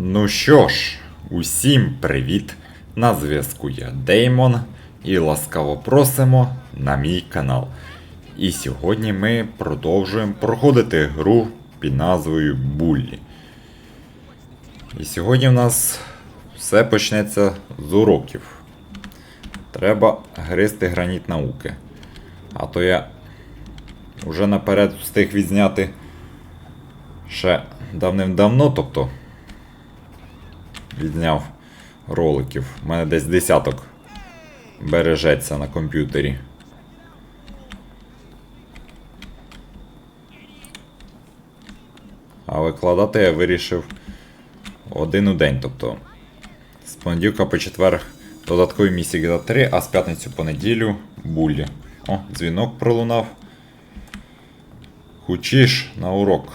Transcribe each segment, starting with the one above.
Ну що ж, усім привіт! На зв'язку я Деймон і ласкаво просимо на мій канал. І сьогодні ми продовжуємо проходити гру під назвою Буллі. І сьогодні в нас все почнеться з уроків. Треба гризти граніт науки. А то я вже наперед встиг відзняти ще давним-давно, тобто відзняв роликів. У мене десь десяток бережеться на комп'ютері. А викладати я вирішив один у день, тобто з понеділка по четвер додаткові місії за 3, а з п'ятницю по неділю буллі. О, дзвінок пролунав. Хочеш на урок.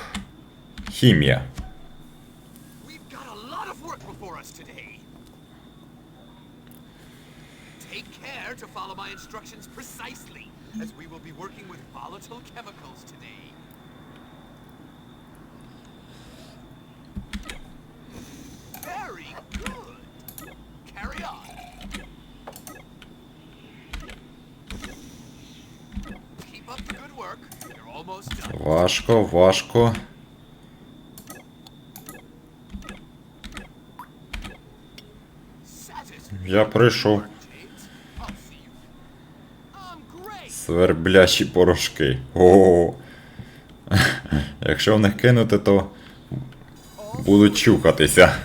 Хімія. Instructions precisely, as we will be working with volatile chemicals today. Very good. Carry on. Keep up the good work. You're almost done. Важко, важко. Я прийшов. Сверблячі порошки. О. Якщо в них кинути, то будуть чухатися.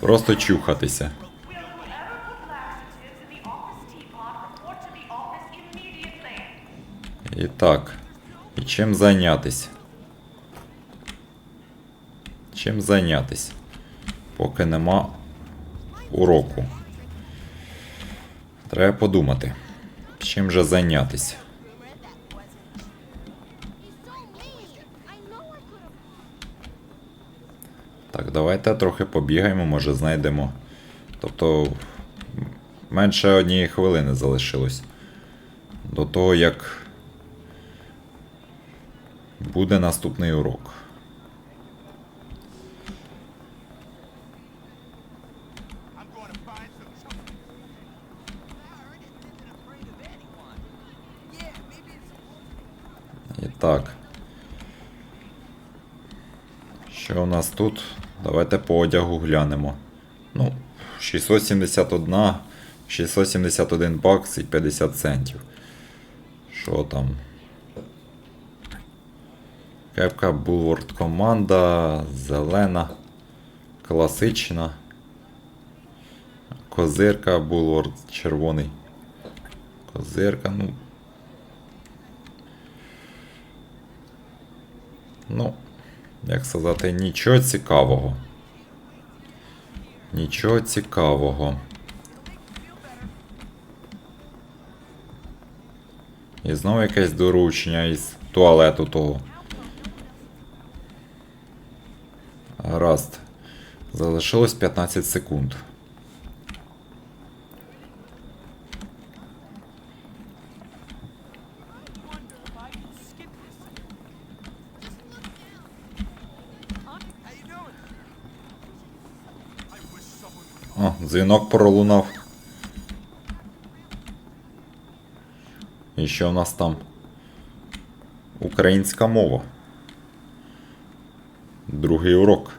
Просто чухатися. І так. І чим зайнятись? Чим зайнятись? Поки нема уроку. Треба подумати. Чим же зайнятись? Так, давайте трохи побігаємо, може знайдемо. Тобто. Менше однієї хвилини залишилось. До того, як буде наступний урок. Так. Що у нас тут? Давайте по одягу глянемо. Ну, 671, 671 бакс і 50 центів. Що там? Кепка Булворд команда, зелена, класична. Козирка Булворд червоний. Козирка, ну. Ну, як сказати, нічого цікавого. Нічого цікавого. І знову якесь доручення із туалету того. Гаразд. Залишилось 15 секунд. О, дзвінок пролунав. І що в нас там? Українська мова. Другий урок.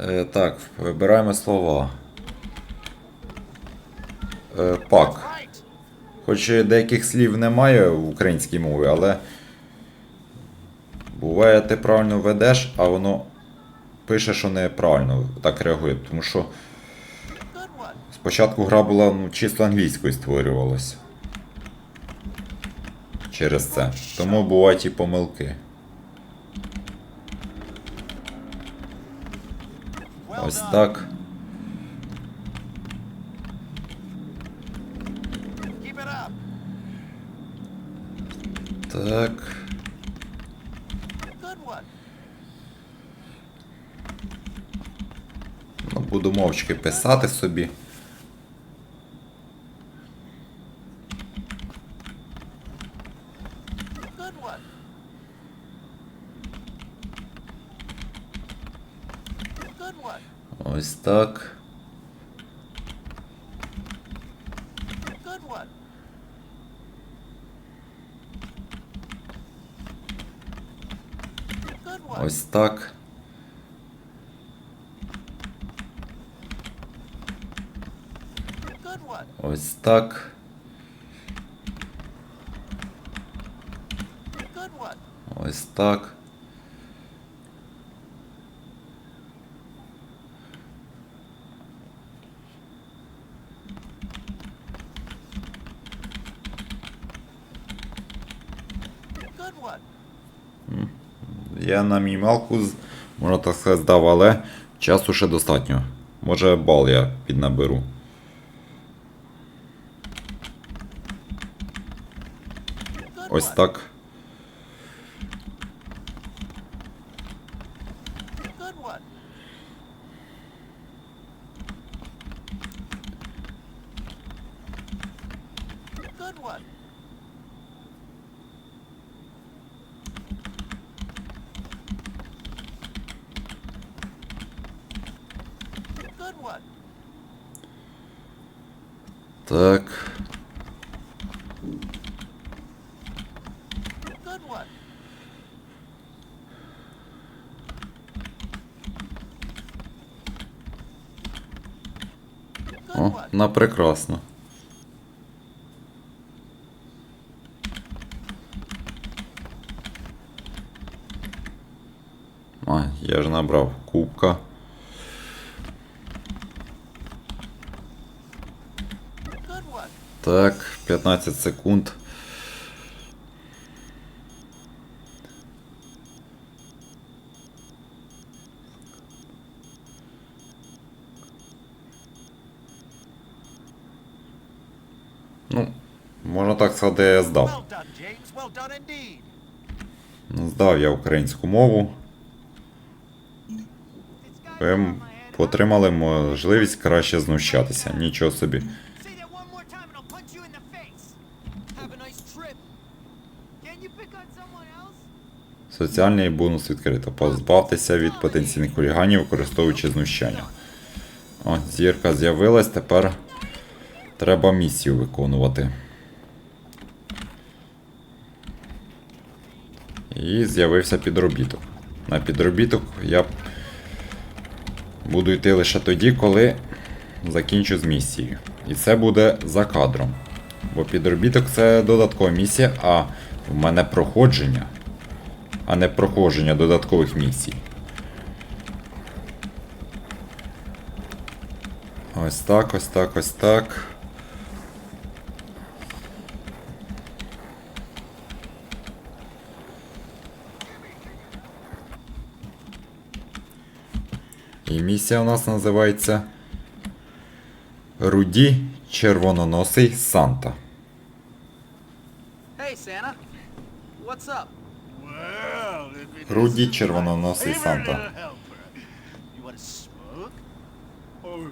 Е, так, вибираємо слова. Е, пак. Хоч деяких слів немає в українській мові, але буває, ти правильно ведеш, а воно пише, що неправильно так реагує. Тому що спочатку гра була ну, чисто англійською створювалася. Через це. Тому бувають і помилки. Ось так. Так. Ну, Буду мовчки писати собі. Ось так. Ось так. Ось так. Ось так. Good one. Я на мінімалку, можна так сказати, здав, але часу ще достатньо. Може бал я піднаберу. Ось так. Так. О, на прекрасно. А, я ж набрав кубка. Так, 15 секунд. Ну, можна так сказати, я здав. Здав я українську мову. Ви отримали можливість краще знущатися. Нічого собі. Соціальний бонус відкрито. Позбавтеся від потенційних хуліганів, використовуючи знущання. О, зірка з'явилась, тепер треба місію виконувати. І з'явився підробіток. На підробіток я буду йти лише тоді, коли закінчу з місією. І це буде за кадром. Бо підробіток це додаткова місія, а в мене проходження а не проходження додаткових місій. Ось так, ось так, ось так. І місія у нас називається Руді Червононосий Санта. Hey, Santa. What's up? Well, Руді Червононосий Санта. Oh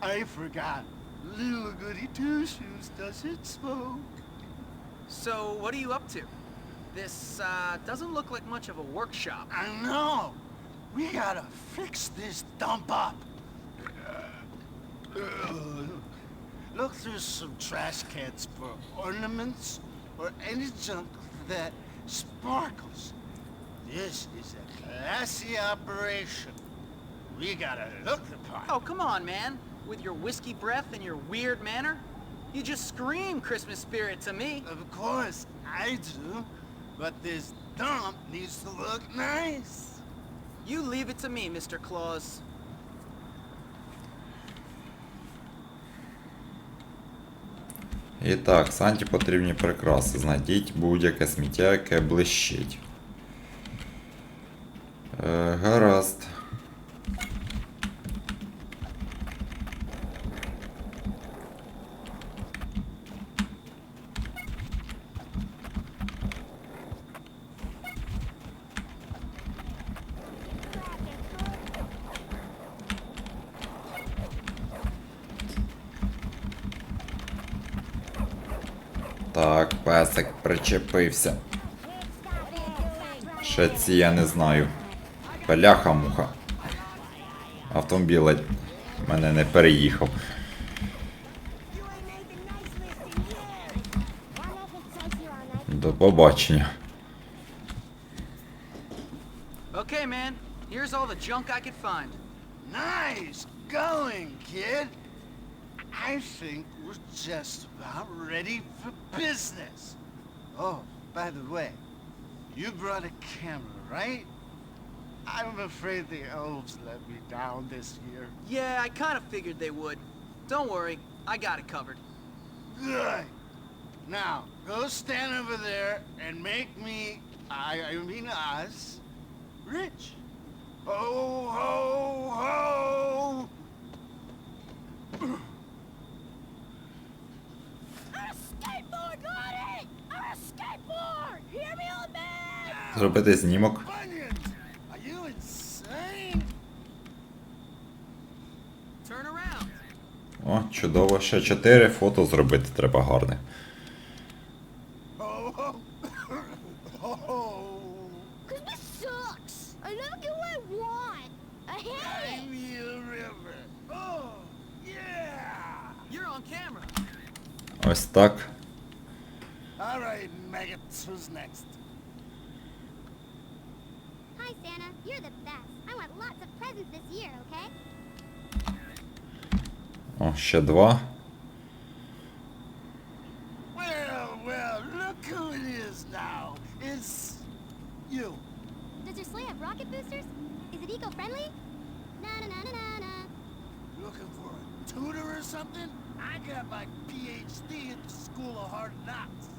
I forgot. Little goody two shoes doesn't smoke. So, what are you up to? This, uh, doesn't look like much of a workshop. I know. We gotta fix this dump up. Look through some trash cans for ornaments or any junk that sparkles. This is a classy operation. We gotta look the part. Oh, come on, man. With your whiskey breath and your weird manner? You just scream Christmas spirit to me. Of course, I do. But this dump needs to look nice. You leave it to me, Mr. Claus. І так, Санті потрібні прикраси. Знайдіть будь-яке сміття, яке блищить. Е, гаразд. Так, песик причепився. Ще ці я не знаю. Бляха муха. автомобіль мене не переїхав. До побачення. Okay, man. Here's all the junk I could find. Nice going, kid. I think we're just about ready for business. Oh, by the way, you brought a camera, right? I'm afraid the elves let me down this year. Yeah, I kind of figured they would. Don't worry, I got it covered. Good. Now, go stand over there and make me, I, I mean us, rich. Ho, ho, ho! Зробити знімок. О, чудово, ще 4 фото зробити треба. Oh, camera. Ось так. All maggots, who's next? Hi, Santa. You're the best. I want lots of presents this year, okay? О, ще два. Well, well, look who it is now. It's you. Does your sleigh have rocket boosters? Is it eco-friendly? Na na na na na na. Looking for a tutor or something? I got my PhD at the School of Hard Knocks.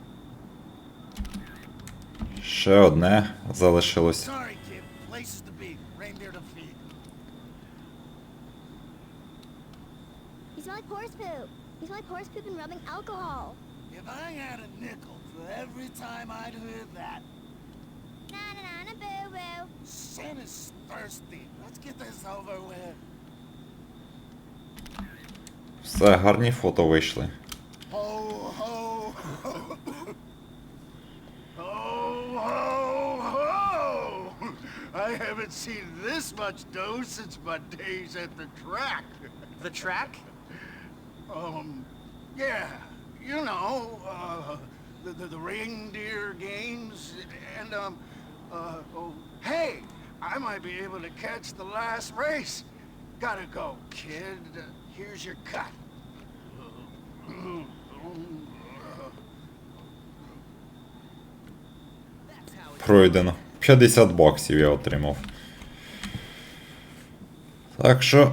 Ще одне залишилось. Sorry, You smell like horse poop. You smell like horse poop and rubbing alcohol. If I had a nickel for every time I'd heard that, Na na na na boo boo. Santa's thirsty. Let's get this over with. Все, гарні фото вийшли. Ho, ho, ho. Ho, ho, ho. I haven't seen this much dough since my days at the track. The track? Um, yeah, you know, uh, the, the, the reindeer games, and, um, uh, oh, hey, I might be able to catch the last race. Gotta go, kid. Uh, here's your cut. That's how it Пройдено. 50 баксів я отримав. Так що,